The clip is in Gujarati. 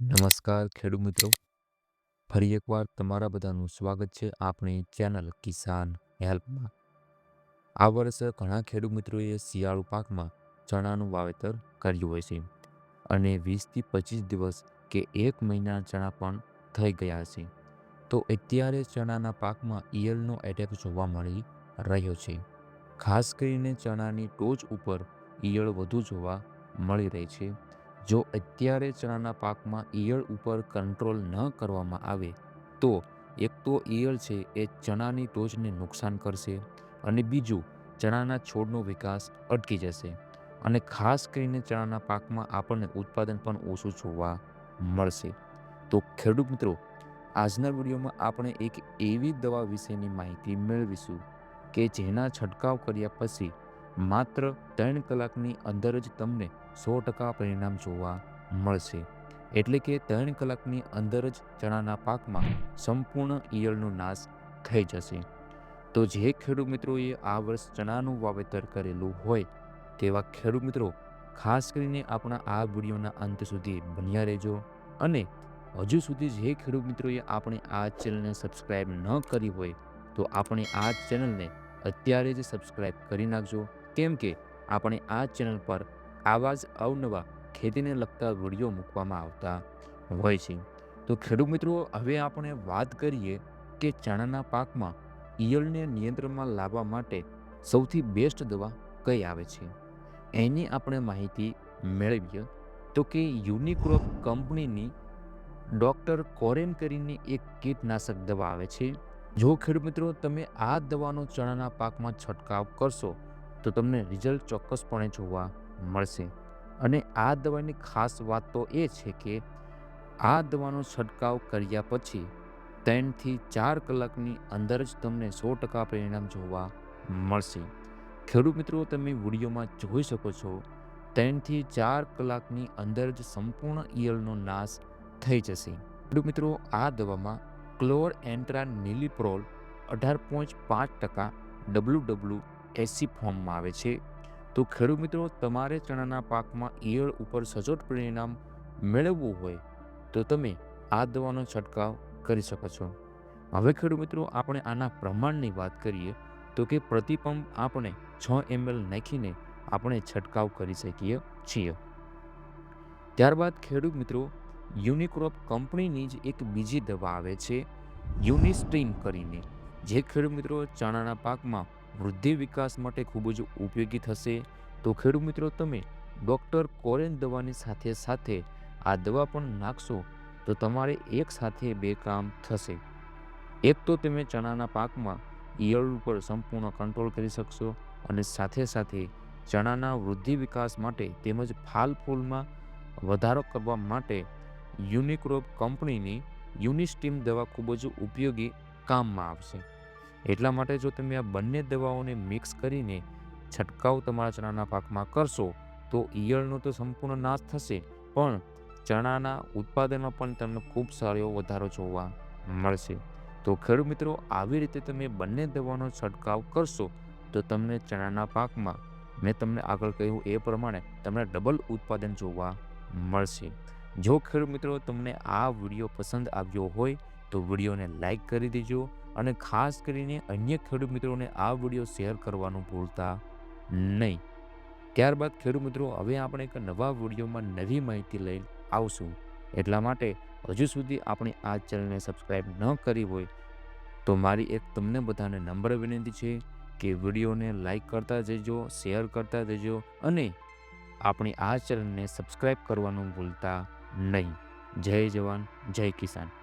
નમસ્કાર ખેડૂત મિત્રો. ફરી એકવાર તમારા બધાનું સ્વાગત છે આપણી ચેનલ કિસાન હેલ્પમાં. આ વર્ષે ઘણા ખેડૂત મિત્રોએ શિયાળુ પાકમાં ચણાનું વાવેતર કર્યું હોય છે અને વીસથી પચીસ દિવસ કે એક મહિના ચણા પણ થઈ ગયા છે. તો અત્યારે ચણાના પાકમાં ઈયળનો એટેક જોવા મળી રહ્યો છે. ખાસ કરીને ચણાની ટોચ ઉપર ઈયળ વધુ જોવા મળી રહી છે. જો અત્યારે ચણાના પાકમાં ઈયળ ઉપર કંટ્રોલ ન કરવામાં આવે, તો એક તો ઈયળ છે એ ચણાની ટોચને નુકસાન કરશે અને બીજું, ચણાના છોડનો વિકાસ અટકી જશે અને ખાસ કરીને ચણાના પાકમાં આપણને ઉત્પાદન પણ ઓછું જોવા મળશે. તો ખેડૂત મિત્રો, આજના વિડીયોમાં આપણે એક એવી દવા વિશેની માહિતી મેળવીશું કે જેના છંટકાવ કર્યા પછી માત્ર ત્રણ કલાકની અંદર જ તમને સો ટકા પરિણામ જોવા મળશે. એટલે કે ત્રણ કલાકની અંદર જ ચણાના પાકમાં સંપૂર્ણ ઈયળનો નાશ થઈ જશે. તો જે ખેડૂત મિત્રોએ આ વર્ષ ચણાનું વાવેતર કરેલું હોય, તેવા ખેડૂત મિત્રો, ખાસ કરીને આપણા આ વિડીયોના અંત સુધી બન્યા રહેજો. અને હજુ સુધી જે ખેડૂત મિત્રોએ આપણે આ ચેનલને સબસ્ક્રાઈબ ન કરી હોય, તો આપણે આ ચેનલને અત્યારે જ સબસ્ક્રાઈબ કરી નાખજો. કેમ કે આપણે આ ચેનલ પર આવા જ અવનવા ખેતીને લગતા વીડિયો મૂકવામાં આવતા હોય છે. તો ખેડૂત મિત્રો, હવે આપણે વાત કરીએ કે ચણાના પાકમાં ઈયળને નિયંત્રણમાં લાવવા માટે સૌથી બેસ્ટ દવા કઈ આવે છે? એની આપણે માહિતી મેળવીએ તો કે યુનિક્રોપ કંપનીની ડૉક્ટર કોરેન કરીને એક કીટનાશક દવા આવે છે. જો ખેડૂત મિત્રો, તમે આ દવાનો ચણાના પાકમાં છંટકાવ કરશો તો તમને રિઝલ્ટ ચોક્કસપણે જોવા મળશે. અને આ દવાની ખાસ વાત તો એ છે કે, આ દવાનો છંટકાવ કર્યા પછી ત્રણથી ચાર કલાકની અંદર જ તમને સો ટકા પરિણામ જોવા મળશે. ખેડૂત મિત્રો, તમે વિડીયોમાં જોઈ શકો છો, ત્રણથી ચાર કલાકની અંદર જ સંપૂર્ણ ઈયળનો નાશ થઈ જશે. ખેડૂત મિત્રો, આ દવામાં ક્લોર એન્ટ્રા નીલીપ્રોલ અઢાર પોઈન્ટ પાંચ ટકા ડબલ્યુ ડબલ્યુ એસી ફોર્મમાં આવે છે. તો ખેડૂત મિત્રો, તમારે ચણાના પાકમાં ઈયળ ઉપર સચોટ પરિણામ મેળવવું હોય તો તમે આ દવાનો છંટકાવ કરી શકો છો. હવે ખેડૂત મિત્રો, આપણે આના પ્રમાણની વાત કરીએ તો કે પ્રતિપંપ આપણે છ એમએલ નાખીને આપણે છંટકાવ કરી શકીએ છીએ. ત્યારબાદ ખેડૂત મિત્રો, યુનિક્રોપ કંપનીની જ એક બીજી દવા આવે છે યુનિસ્ટ્રીમ કરીને. જે ખેડૂત મિત્રો, ચણાના પાકમાં વૃદ્ધિ વિકાસ માટે ખૂબ જ ઉપયોગી થશે. તો ખેડૂત મિત્રો, તમે ડૉક્ટર કોરેન દવાની સાથે સાથે આ દવા પણ નાખશો, તો તમારે એક સાથે બે કામ થશે. એક તો તમે ચણાના પાકમાં ઈયળ ઉપર સંપૂર્ણ કંટ્રોલ કરી શકશો અને સાથે સાથે ચણાના વૃદ્ધિ વિકાસ માટે તેમજ ફાલ ફૂલમાં વધારો કરવા માટે યુનિક્રોપ કંપનીની યુનિસ્ટીમ દવા ખૂબ જ ઉપયોગી કામમાં આવશે. એટલા માટે જો તમે આ બંને દવાઓને મિક્સ કરીને છંટકાવ તમારા ચણાના પાકમાં કરશો, તો ઈયળનો તો સંપૂર્ણ નાશ થશે. પણ ચણાના ઉત્પાદનમાં પણ તમને ખૂબ સારો વધારો જોવા મળશે. તો ખેડૂત મિત્રો, આવી રીતે તમે બંને દવાનો છંટકાવ કરશો, તો તમને ચણાના પાકમાં મેં તમને આગળ કહ્યું એ પ્રમાણે તમને ડબલ ઉત્પાદન જોવા મળશે. જો ખેડૂત મિત્રો, તમને આ વીડિયો પસંદ આવ્યો હોય, તો વિડીયોને લાઈક કરી દેજો અને ખાસ કરીને અન્ય ખેડૂત મિત્રોને આ વીડિયો શેર કરવાનું ભૂલતા નહીં. ત્યારબાદ ખેડૂત મિત્રો, હવે આપણે એક નવા વિડીયોમાં નવી માહિતી લઈ આવશું. એટલા માટે હજુ સુધી આપણે આ ચેનલને સબસ્ક્રાઈબ ન કરી હોય તો મારી એક તમને બધાને નંબર વિનંતી છે કે વિડીયોને લાઈક કરતા જજો, શેર કરતા જજો અને આપણી આ ચેનલને સબસ્ક્રાઈબ કરવાનું ભૂલતા નહીં. જય જવાન, જય કિસાન.